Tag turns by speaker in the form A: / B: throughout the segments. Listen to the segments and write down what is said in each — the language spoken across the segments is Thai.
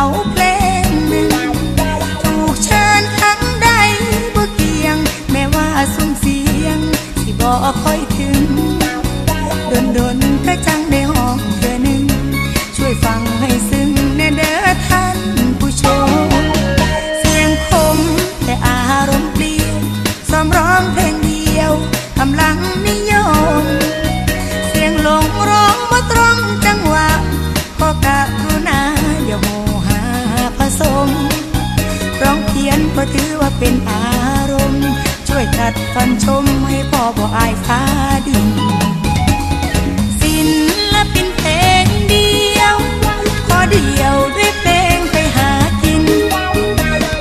A: sáu ก็ถือว่าเป็นอารมณ์ ช่วยจัดฟันชมให้พ่อบ่อายฟ้าดินศิลปินเพลงเดียวขอเดียวด้วยเพลงไปหากิน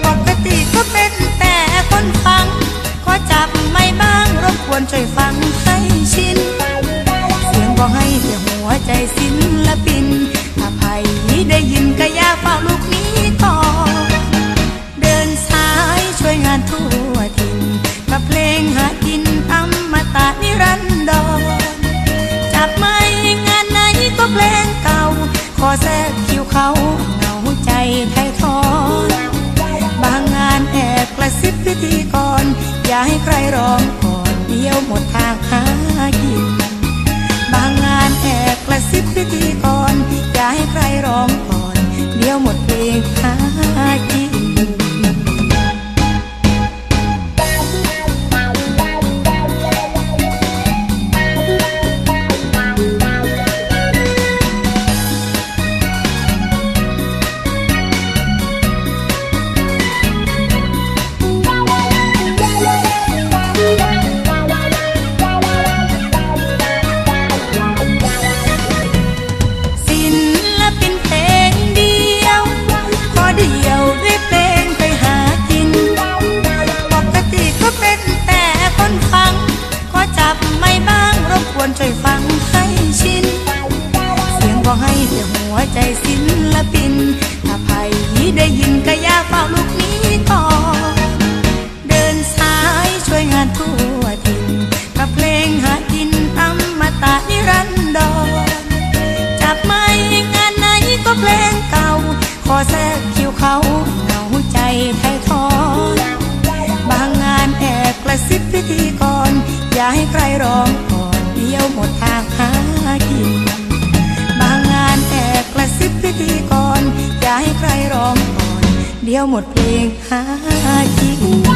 A: ปกติก็เป็นแต่คนฟัง ขอจับไม่บ้างรบกวนช่วยฟังให้ชิน เสียงบอกให้แต่หัวใจศิลปินถ้าใครได้ยินายช่วยงานทั่วถิ่นกับเพลงหากินอมตะนิรันดรจับไม่งานไหนก็เพลงเก่า ขอแทรกคิวเขาเหงาใจไทยทอนบางงานแอบกระซิบพิธีกร อย่าให้ใครร้องก่อนเดียวหมดทางหากิน บางงานแอบกระซิบพิธีกร อย่าให้ใครร้องก่อน เดียวหมดเพลงหากิน ลปิน ถ้าใครได้ยินก็อย่าเฝ้าลูกนี้ เดียวหมดเพลงหากิน